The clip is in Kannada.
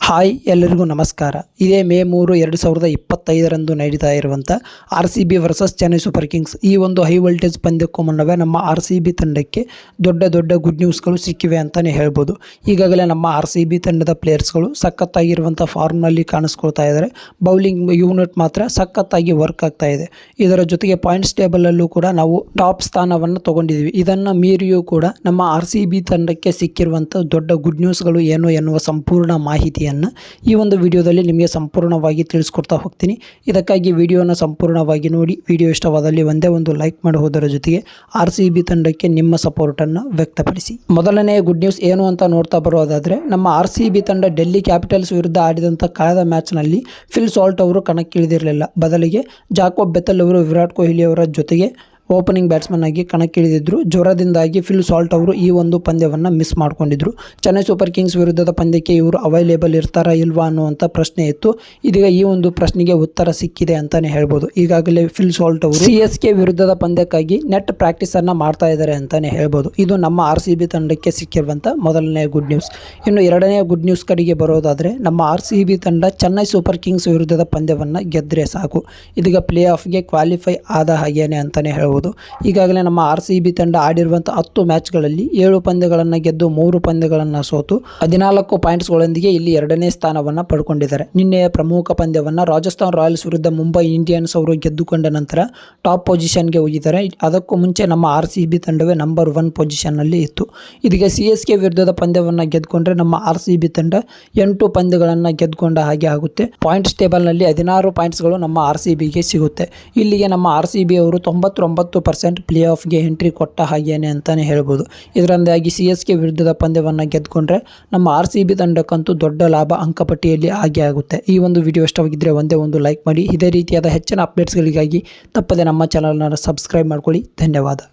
ಹಾಯ್ ಎಲ್ಲರಿಗೂ ನಮಸ್ಕಾರ. ಇದೇ ಮೇ ಮೂರು, ಎರಡು ಸಾವಿರದ ಇಪ್ಪತ್ತೈದರಂದು ನಡೀತಾ ಇರುವಂಥ R C B versus Chennai Super Kings ಈ ಒಂದು ಹೈ ವೋಲ್ಟೇಜ್ ಪಂದ್ಯಕ್ಕೂ ಮುನ್ನವೇ ನಮ್ಮ ಆರ್ ಸಿ ಬಿ ತಂಡಕ್ಕೆ ದೊಡ್ಡ ದೊಡ್ಡ ಗುಡ್ ನ್ಯೂಸ್ಗಳು ಸಿಕ್ಕಿವೆ ಅಂತಲೇ ಹೇಳ್ಬೋದು. ಈಗಾಗಲೇ ನಮ್ಮ ಆರ್ ಸಿ ಬಿ ತಂಡದ ಪ್ಲೇಯರ್ಸ್ಗಳು ಸಖತ್ತಾಗಿರುವಂಥ ಫಾರ್ಮ್ನಲ್ಲಿ ಕಾಣಿಸ್ಕೊಳ್ತಾ ಇದ್ದಾರೆ ಬೌಲಿಂಗ್ ಯೂನಿಟ್ ಮಾತ್ರ ಸಖತ್ತಾಗಿ ವರ್ಕ್ ಆಗ್ತಾ ಇದೆ. ಇದರ ಜೊತೆಗೆ ಪಾಯಿಂಟ್ಸ್ ಟೇಬಲಲ್ಲೂ ಕೂಡ ನಾವು ಟಾಪ್ ಸ್ಥಾನವನ್ನು ತಗೊಂಡಿದ್ದೀವಿ ಇದನ್ನು ಮೀರಿಯೂ ಕೂಡ ನಮ್ಮ ಆರ್ ಸಿ ಬಿ ತಂಡಕ್ಕೆ ಸಿಕ್ಕಿರುವಂಥ ದೊಡ್ಡ ಗುಡ್ ನ್ಯೂಸ್ಗಳು ಏನು ಎನ್ನುವ ಸಂಪೂರ್ಣ ಮಾಹಿತಿಯನ್ನು ಈ ಒಂದು ವಿಡಿಯೋದಲ್ಲಿ ನಿಮಗೆ ಸಂಪೂರ್ಣವಾಗಿ ತಿಳಿಸ್ಕೊಡ್ತಾ ಹೋಗ್ತೀನಿ. ಇದಕ್ಕಾಗಿ ವಿಡಿಯೋನ ಸಂಪೂರ್ಣವಾಗಿ ನೋಡಿ, ವಿಡಿಯೋ ಇಷ್ಟವಾದಲ್ಲಿ ಒಂದೇ ಒಂದು ಲೈಕ್ ಮಾಡುವುದರ ಜೊತೆಗೆ ಆರ್ ತಂಡಕ್ಕೆ ನಿಮ್ಮ ಸಪೋರ್ಟನ್ನು ವ್ಯಕ್ತಪಡಿಸಿ. ಮೊದಲನೆಯ ಗುಡ್ ನ್ಯೂಸ್ ಏನು ಅಂತ ನೋಡ್ತಾ ಬರೋದಾದರೆ, ನಮ್ಮ ಆರ್ ತಂಡ ಡೆಲ್ಲಿ ಕ್ಯಾಪಿಟಲ್ಸ್ ವಿರುದ್ಧ ಆಡಿದಂಥ ಕಳೆದ ಮ್ಯಾಚ್ನಲ್ಲಿ ಫಿಲ್ ಸಾಲ್ಟ್ ಅವರು ಕಣಕ್ಕಿಳಿದಿರಲಿಲ್ಲ. ಬದಲಿಗೆ ಜಾಕೋಬ್ ಬೆತ್ತಲ್ ಅವರು ವಿರಾಟ್ ಕೊಹ್ಲಿ ಅವರ ಜೊತೆಗೆ ಓಪನಿಂಗ್ ಬ್ಯಾಟ್ಸ್ಮನ್ ಆಗಿ ಕಣಕ್ಕಿಳಿದಿದ್ದರು ಜ್ವರದಿಂದಾಗಿ ಫಿಲ್ ಸಾಲ್ಟ್ ಅವರು ಈ ಒಂದು ಪಂದ್ಯವನ್ನು ಮಿಸ್ ಮಾಡಿಕೊಂಡಿದ್ರು. ಚೆನ್ನೈ ಸೂಪರ್ ಕಿಂಗ್ಸ್ ವಿರುದ್ಧದ ಪಂದ್ಯಕ್ಕೆ ಇವರು ಅವೈಲೇಬಲ್ ಇರ್ತಾರಾ ಇಲ್ವಾ ಅನ್ನುವಂಥ ಪ್ರಶ್ನೆ ಇತ್ತು. ಇದೀಗ ಈ ಒಂದು ಪ್ರಶ್ನೆಗೆ ಉತ್ತರ ಸಿಕ್ಕಿದೆ ಅಂತಾನೆ ಹೇಳ್ಬೋದು. ಈಗಾಗಲೇ ಫಿಲ್ ಸಾಲ್ಟ್ ಅವರು ಸಿ ಎಸ್ ಕೆ ವಿರುದ್ಧದ ಪಂದ್ಯಕ್ಕಾಗಿ ನೆಟ್ ಪ್ರಾಕ್ಟೀಸನ್ನು ಮಾಡ್ತಾ ಇದ್ದಾರೆ ಅಂತಲೇ ಹೇಳ್ಬೋದು. ಇದು ನಮ್ಮ ಆರ್ ಸಿ ಬಿ ತಂಡಕ್ಕೆ ಸಿಕ್ಕಿರುವಂಥ ಮೊದಲನೇ ಗುಡ್ ನ್ಯೂಸ್ ಇನ್ನು ಎರಡನೇ ಗುಡ್ ನ್ಯೂಸ್ ಕಡೆಗೆ ಬರೋದಾದರೆ ನಮ್ಮ ಆರ್ ಸಿ ಬಿ ತಂಡ ಚೆನ್ನೈ ಸೂಪರ್ ಕಿಂಗ್ಸ್ ವಿರುದ್ಧದ ಪಂದ್ಯವನ್ನು ಗೆದ್ದರೆ ಸಾಕು. ಇದೀಗ ಪ್ಲೇ ಆಫ್ಗೆ ಕ್ವಾಲಿಫೈ ಆದ ಹಾಗೇನೆ ಅಂತಲೇ ಹೇಳ್ಬೋದು. ಈಗಾಗಲೇ ನಮ್ಮ ಆರ್ ಸಿ ಬಿ ತಂಡ ಆಡಿರುವಂಥ ಹತ್ತು ಮ್ಯಾಚ್ಗಳಲ್ಲಿ ಏಳು ಪಂದ್ಯಗಳನ್ನು ಗೆದ್ದು ಮೂರು ಪಂದ್ಯಗಳನ್ನು ಸೋತು ಹದಿನಾಲ್ಕು ಪಾಯಿಂಟ್ಸ್ಗಳೊಂದಿಗೆ ಇಲ್ಲಿ ಎರಡನೇ ಸ್ಥಾನವನ್ನು ಪಡ್ಕೊಂಡಿದ್ದಾರೆ. ನಿನ್ನೆಯ ಪ್ರಮುಖ ಪಂದ್ಯವನ್ನು ರಾಜಸ್ಥಾನ್ ರಾಯಲ್ಸ್ ವಿರುದ್ಧ ಮುಂಬೈ ಇಂಡಿಯನ್ಸ್ ಅವರು ಗೆದ್ದುಕೊಂಡ ನಂತರ ಟಾಪ್ ಪೊಸಿಷನ್ಗೆ ಹೋಗಿದ್ದಾರೆ. ಅದಕ್ಕೂ ಮುಂಚೆ ನಮ್ಮ ಆರ್ ಸಿ ಬಿ ತಂಡವೇ ನಂಬರ್ ಒನ್ ಪೊಸಿಷನ್ನಲ್ಲಿ ಇತ್ತು. ಇದೀಗ ಸಿ ಎಸ್ ಕೆ ವಿರುದ್ಧದ ಪಂದ್ಯವನ್ನು ಗೆದ್ದುಕೊಂಡ್ರೆ ನಮ್ಮ ಆರ್ ಸಿ ಬಿ ತಂಡ ಎಂಟು ಪಂದ್ಯಗಳನ್ನು ಗೆದ್ದುಕೊಂಡ ಹಾಗೆ ಆಗುತ್ತೆ. ಪಾಯಿಂಟ್ಸ್ ಟೇಬಲ್ನಲ್ಲಿ ಹದಿನಾರು ಪಾಯಿಂಟ್ಸ್ಗಳು ನಮ್ಮ ಆರ್ ಸಿ ಬಿಗೆ ಸಿಗುತ್ತೆ. ಇಲ್ಲಿಗೆ ನಮ್ಮ ಆರ್ ಸಿ ಬಿ ಅವರು ತೊಂಬತ್ತೊಂಬತ್ತು ಪರ್ಸೆಂಟ್ ಪ್ಲೇ ಆಫ್ಗೆ ಎಂಟ್ರಿ ಕೊಟ್ಟ ಹಾಗೇನೆ ಅಂತಲೇ ಹೇಳ್ಬೋದು. ಇದರಿಂದಾಗಿ ಸಿ ಎಸ್ ಕೆ ವಿರುದ್ಧದ ಪಂದ್ಯವನ್ನು ಗೆದ್ದುಕೊಂಡ್ರೆ ನಮ್ಮ ಆರ್ ಸಿ ಬಿ ತಂಡಕ್ಕಂತೂ ದೊಡ್ಡ ಲಾಭ ಅಂಕಪಟ್ಟಿಯಲ್ಲಿ ಆಗೇ ಆಗುತ್ತೆ. ಈ ಒಂದು ವಿಡಿಯೋ ಇಷ್ಟವಾಗಿದ್ದರೆ ಒಂದೇ ಒಂದು ಲೈಕ್ ಮಾಡಿ. ಇದೇ ರೀತಿಯಾದ ಹೆಚ್ಚಿನ ಅಪ್ಡೇಟ್ಸ್ಗಳಿಗಾಗಿ ತಪ್ಪದೆ ನಮ್ಮ ಚಾನಲ್ನ ಸಬ್ಸ್ಕ್ರೈಬ್ ಮಾಡ್ಕೊಳ್ಳಿ. ಧನ್ಯವಾದ.